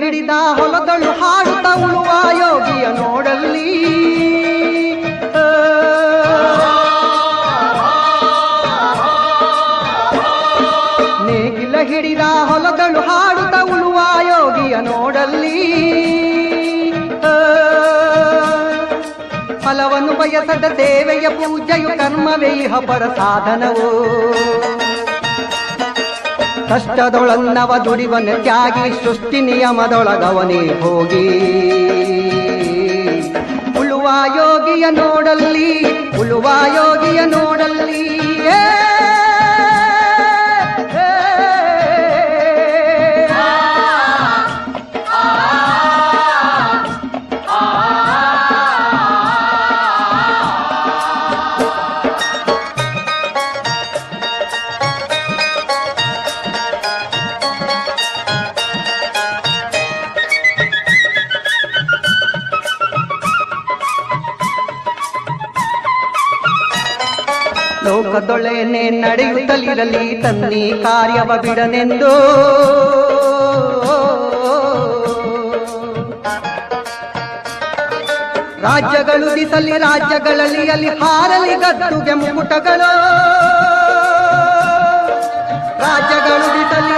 ಹಿಡಿದ ಹೊಲದಳು ಹಾಡುತ್ತ ಉಳುವ ಯೋಗಿಯ ನೋಡಲ್ಲಿ. ನೋಡಲ್ಲಿ. ಫಲವನ್ನು ಬಯಸದ ದೇವೆಯ ಪೂಜೆಯು ಕರ್ಮವೇ ಇಹ ಪರ ಸಾಧನವು. ಕಷ್ಟದೊಳನ್ನವ ದುಡಿವನ ತ್ಯಾಗಿ, ಸೃಷ್ಟಿ ನಿಯಮದೊಳಗವನೇ ಹೋಗಿ. ಉಳುವ ಯೋಗಿಯ ನೋಡಲ್ಲಿ ಉಳುವ ಯೋಗಿಯ ನೋಡಲ್ಲಿ. ಲೋಕದೊಳೆನೆ ನಡೆಯುತ್ತಲಿರಲಿ ತನ್ನಿ ಕಾರ್ಯವ ಬಿಡನೆಂದು. ರಾಜ್ಯಗಳು ದಿಸಲಿ ರಾಜ್ಯಗಳಲ್ಲಿ ಅಲ್ಲಿ ಹಾರಲಿ ಗದ್ದುಗೆ ಮುಕುಟಗಳು. ರಾಜ್ಯಗಳು ದಿಸಲಿ